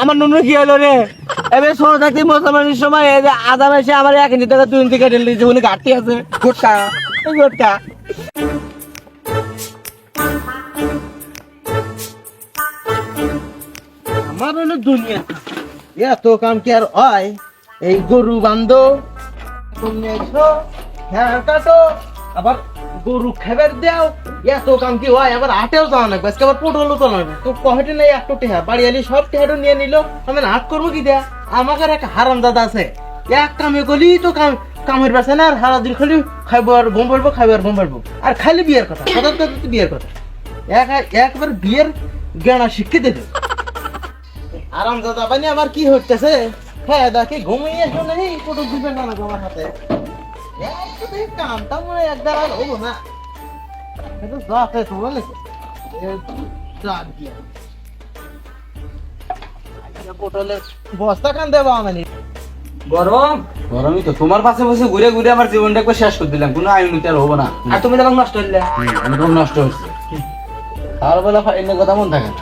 আমার কি হলো রে? থাকতে সময় আমার এক ইঞ্চি টাকা, দুই ইঞ্চি কেটে দিয়েছে, উনি ঘাটতি আছে। আমার হলো দুনিয়া। এত কাম কি আর হয়? এই গরু বান্ধো তুমি এসো হ্যাঁ কাটো। আবার গরু খাবার দাও, এত কাম কি হয়? আবার আটেও যাওয়া লাগবে, আজকে আবার পটলও তো লাগবে তো কহেটে নেই একটু টেহা বাড়ি আলি সব টেহাটো নিয়ে নিল। আমি হাট করব কি দেয়া? আমাকে এক হারাম দাদা আছে। এক কামে গলি তো কাম, কামের বাসে না, আর সারা দিন খালি খাইবো আর বোম পারব খাইবো আর বোম পারব আর খালি বিয়ের কথা কথা তো তো বিয়ের কথা। এক, একবার বিয়ের জ্ঞানা শিক্ষিত দেবে। আরাম দাদা বানি আবার কি হচ্ছে হ্যাঁ দেখে, ঘুমিয়ে দিবে না আমার হাতে? এই তো দেখ কামটা মনে একবার আর হব না এটা যাতে তো বলে চাপ দিয়া পটলের বস্তা কান দেবো আমি গরম? গরমই তো। তোমার পাশে বসে ঘুরে ঘুরে আমার জীবনটা একবার শেষ করে দিলাম। কোনো উন্নতি আর হব না। আর তুমি তখন নষ্ট হইলে। আমি নষ্ট হচ্ছে আর বেলা এনে কথা মন থাকে না।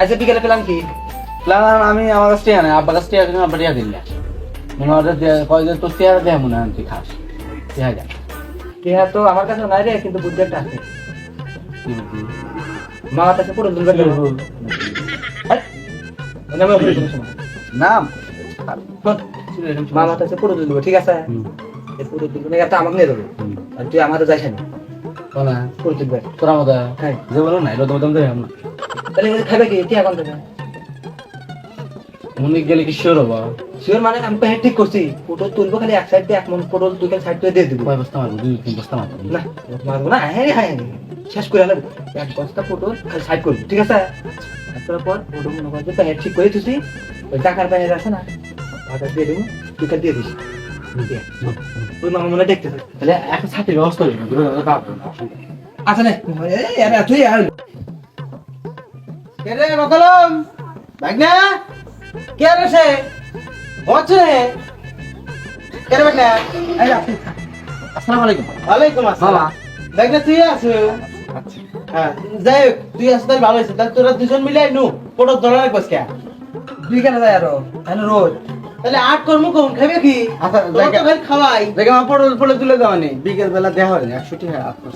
আচ্ছা বিকেলে পেলাম কি? প্ল্যান আমি আমার কাছে নেই আব্বার কাছে আব্বা টিয়া দিলে মনে হয় যে কয় যে তোর টিয়া দেয় মনে হয় তুই খাস। যা টিহা তো আমার কাছে নাই রে কিন্তু বুদ্ধি একটা আছে। মামার কাছে পুরো দুলবে নামে। মামার কাছে পুরো দুলবে ঠিক আছে? পুরো না একটা আমাকে নিয়ে দেবে আর তুই আমারও যাইস না। তোরা মতো হ্যাঁ যে বলো না দেবে না তাহলে খাবে কি? টিহা উনি গেলে কি শিওর হব? শিওর মানে আমি প্যান্ট ঠিক করছি। পটল তুলবো খালি এক সাইড দিয়ে এক মন পটল তুই খালি সাইড দিয়ে দিয়ে দিবি। কয় বস্তা মারবো? দুই তিন বস্তা মারবো? না মারবো না হ্যাঁ হ্যাঁ। শেষ করে আলাম এক বস্তা পটল খালি সাইড করবি ঠিক আছে? তারপরে পর পটল মনে করছে প্যান্ট ঠিক করে তুই ওই টাকার প্যান্ট আছে না টাকা দিয়ে দেবো তুই খালি দিয়ে দিস। ওই মামা মনে দেখতে তাহলে একটা ছাতির ব্যবস্থা করি আচ্ছা আরে তুই আর কে রে মকলম ভাগনা? কে রে সে? বলছে কে রে ভাগনা এই আপনি আসসালামু আলাইকুম। ওয়ালাইকুম আসসালাম। ভাগনা তুই আছো? হ্যাঁ। যাই হোক, তুই আসতে তাহলে ভালো হয়েছে। তাহলে তোরা দুজন মিলে নু। ফটো ধরা রাখব কে দুই কেন যায় আরও। তাহলে রোজ। তাহলে আট কর্ম কখন খাবে কি? আচ্ছা, খাওয়াই। দেখে আমার পটল পটল তুলে দেওয়া নেই। বিকেল বেলা দেওয়া একশো টাকা আপনার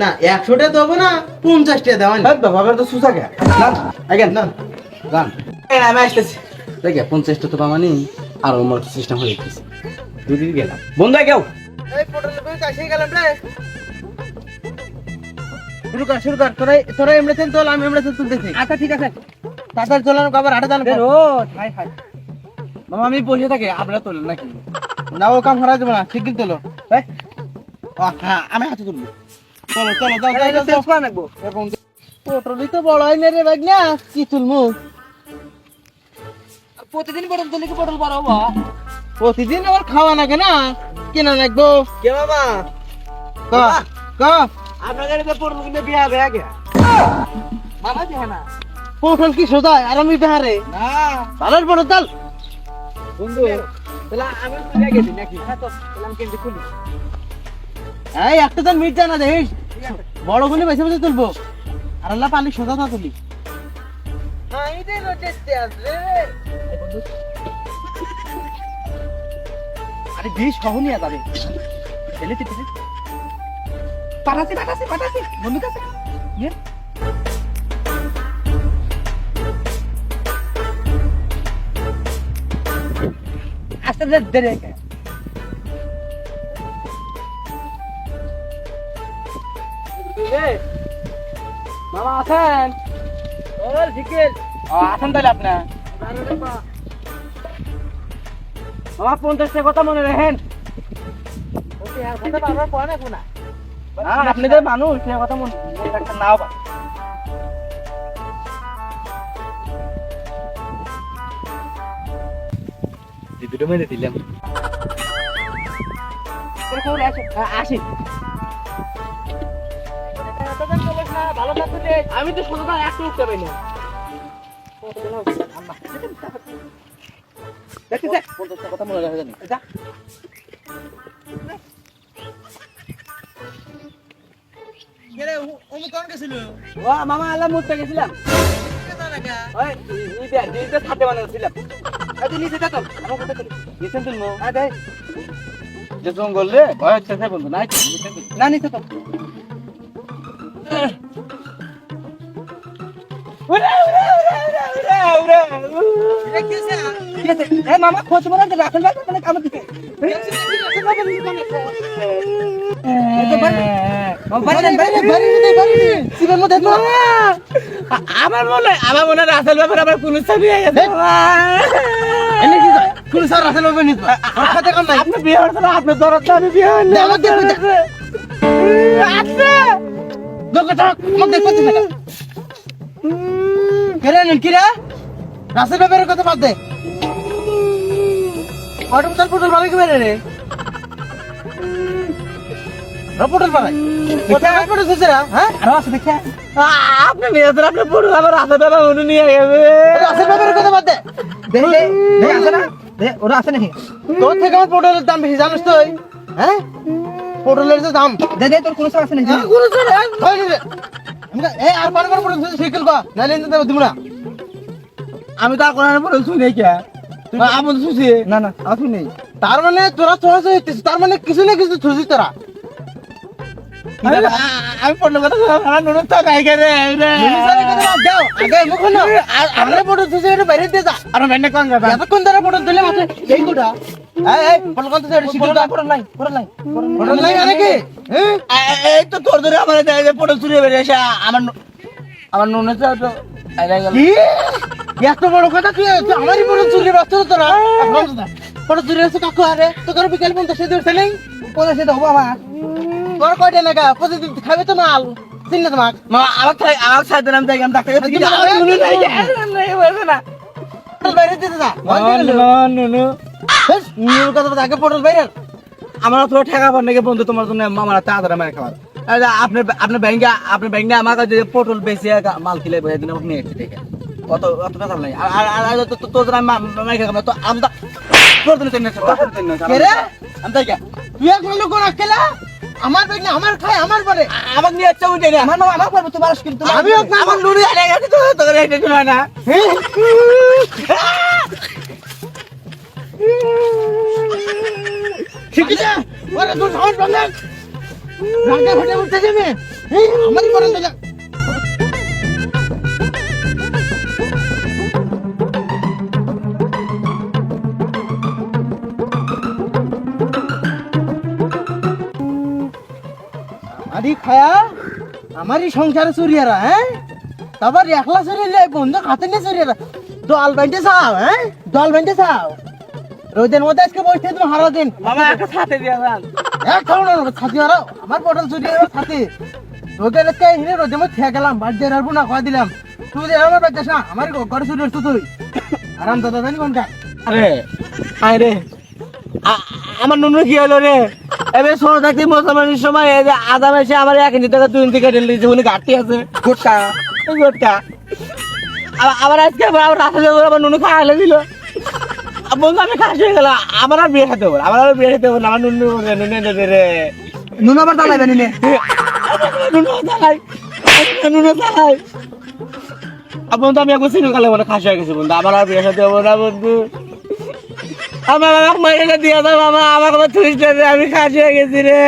না একশোটা দেবো না পঞ্চাশটা দেওয়া ভাবের তো সুসা কে? আগে না গান আমি আসতেছি। দেখে পঞ্চাশটা তো পামানি আর আমার সিস্টেম হয়ে গেছে। দুদিন গেলাম। বন্ধু কেউ শুরু কর শুরু কর। তোরা তোরা এমনিতে তোল আমি এমনিতে তুলতেছি। আচ্ছা ঠিক আছে। তাড়াতাড়ি চলানো আবার হাটে জানো রোজ হাই হাই মামা আমি বসে থাকি আপনারা তোলেন নাকি? না ও কাম হারা যাবে না শিগগির তোলো। হ্যাঁ আমি হাতে তুলবো। চলো চলো যাও। করে এরকম তো বড় হয় না রে ভাগ না কি তুলমু? প্রতিদিন পটল তুলি কি পটল বড় হব? প্রতিদিন আবার খাওয়া নাকি না? কেনা লাগবো কে বাবা? ক ক। আপনাদের তো পটল কিনে বিয়া হয়ে গে বাবা যে না? পটল কি সোজায় আর আমি বেহারে। না। ভালোর বড় চাল বন্ধু তাহলে আমি তুলে গেছি নাকি? হ্যাঁ তো তাহলে আমি কিন্তু খুলি। এই একটা জন মিট জানা দেখিস? বড় গুলি বেছে বেছে তুলবো। আর আল্লাহ পালি সোজা না তুলি আরে বিষ কখনই যাবে ছেলে চিপে পাঠাছি পাঠাছি পাঠাছি বন্ধু কাছে। ইয়ে। আস্তে আস্তে দেরে মামা আছেন? ওর জিকির আসেন তাহলে আপনার মামা পঞ্চাশটা কথা মনে রাখেন। আপনি যে মানুষ সে কথা মনে নাও। দুটো মেরে দিলাম। আসি আমি তো সোজা একটু উঠতে পারি না। দেখতে পঞ্চাশটা কথা মনে রাখা জানি। মামা আল্লাহ মুতে গেছিলাম। ছাতে বানাচ্ছিলাম নিচে দেখো আমার কথা নিচে তুলমো আ দে যে জঙ্গল রে ভয় হচ্ছে বন্ধু না না নিচে তো মামা খোঁজ দে রাখেন না মানে কাম দিতে আমার মনে আমার মনে হয় রাসেল ব্যাপারে আমার কোন ছবি হয়ে গেছে কোন স্যার রাসেল বাবা নিত আপনি বিয়ে হচ্ছিল আপনি দরদ আমি বিয়ে হইনি দে, আমার দেখো, দে। আছে লোকটা মত দেখতে না কেরে নেন কিরা রাসেল বাবার কথা বাদ দে। অটো চাল পটল বাড়ি কেমন রে। রপটল বাড়াই পটল সুসরা হ্যাঁ? আরও আছে দেখে। আপনি বিয়ে আপনি পুরো আমার রাসেল বাবা উনি নিয়ে গেছে। রাসেল বাবার কথা বাদ দে। দে দে দে আছে না? ওরা আছে নাকি? তোর থেকে আমার পটলের দাম বেশি জানিস তুই? হ্যাঁ? পটলের যে দাম। দে দে তোর কোনো আছে নাকি? আর সাইকেল কো নালে দেব আমি তো আর কোনো পরে শুনে কে। আমি তো শুছি না না আসু নেই। তার মানে তোরা চয়েস হইতিস তার মানে কিছু না কিছু থুসি তোরা। আমি পড়ল কথা আমার নুন তো গাই গে রে। মিলিসারি দাও আগে মুখ না আমরা পটল থুসি এটা বাইরে দিয়ে যা। আর বেনে কোন যাবে ধরে পটল দিলে মাত্র এই কোটা। এই এই পটল কোন থেকে শিখল পড়া পড়া নাই পড়া নাই পটল নাই। আরে কি? এই তো তোর ধরে আমার দেয় চুরি বেরিয়ে এসে আমার নু- আমার নুনে তো আইরা গেল। এত বড় কথা তুই আমারই পটল চুরি ব্যস্ত তোরা পটল চুরি আছে কাকু আরে। তো তোর বিকেল পর্যন্ত সে দিতে নেই? পড়া সেটা হব আমার তোর কয়টা নাকা প্রতিদিন খাবে তো মাল। চিন না তোমাক মা আমার আমার খাই দিলাম তাই আমি ডাক্তার না। বাইরে দিতে নুনু কথা আগে পটল বাইরে। আমার তো ঠেকা পড় নাকি বন্ধু তোমার জন্য মামার তাড়াতাড়ি মার খাবার। আরে আপনি আপনি ব্যাংকে আপনি ব্যাংকে আমার কাছে যে পটল বেশি মাল কিলে বসে দিন আপনি একটু দেখে অত অত কথা নাই। আর আর আর- আর তো- তো- তোর মার খাব তো আমি তো তোর জন্য তিন কে রে? আমি তাই কে তুই এক লোক কোন আমার বাইক না আমার খায় আমার পরে। আমার নিয়ে আচ্ছা উঠে না। আমার আমার করব তো বারোশ কিন্তু আমি আমার নুড়ি আলে গেছে তো তোর এটা না। বন্ধ রাগে আমারই পরে যা আমারই খায়া, আমারই সংসারে চুরিয়ারা হ্যাঁ? তারপর একলা চুরিয়ে বন্ধু হাতে নিয়ে চুরিয়ারা। দল বাইন্ডে চাও হ্যাঁ? দল বাইন্ডে চাও? রোদের মধ্যে আজকে বসতে তুমি হারা দিন। বাবা, একটা সাথে দিয়ে এক ছাতি আমার পটল যাবে ছাতি হিনে মধ্যে খেয়ে গেলাম বাড়ি না দিলাম। তুই যে আমার বাচ্চা না আমার ঘরে চুরি আসতো তুই আরাম দাদা জানি কোনটা? আরে আয় রে আমার নুনু কি হলো রে এবার শোনো থাকতে মোসামানির সময় এই যে আদাম এসে আমার এক ইঞ্চি টাকা দুই ইঞ্চি কেটে দিয়েছে উনি ঘাটতি আছে। গোটকা ওই গোটকা আবার- আজকে আবার রাস্তা আবার নুনু খাওয়ালে দিল। বন্ধু আমি খাস হয়ে গেল আমার আর বিয়ে খেতে হবে আমার আর বিয়ে খেতে হবে আমার নুনু নুনু দে রে। নুন আবার দাঁড়াইবে নিনে। নুনু নুনু আ, বন্ধু আমি একবার সিনেমা খেলে মানে খাস হয়ে গেছি বন্ধু। আমার আর বিয়ে খেতে হবে না বন্ধু। আমার আমাকে মাইনে দিয়ে দাও মামা আমার কথা আমি খাস হয়ে গেছি রে।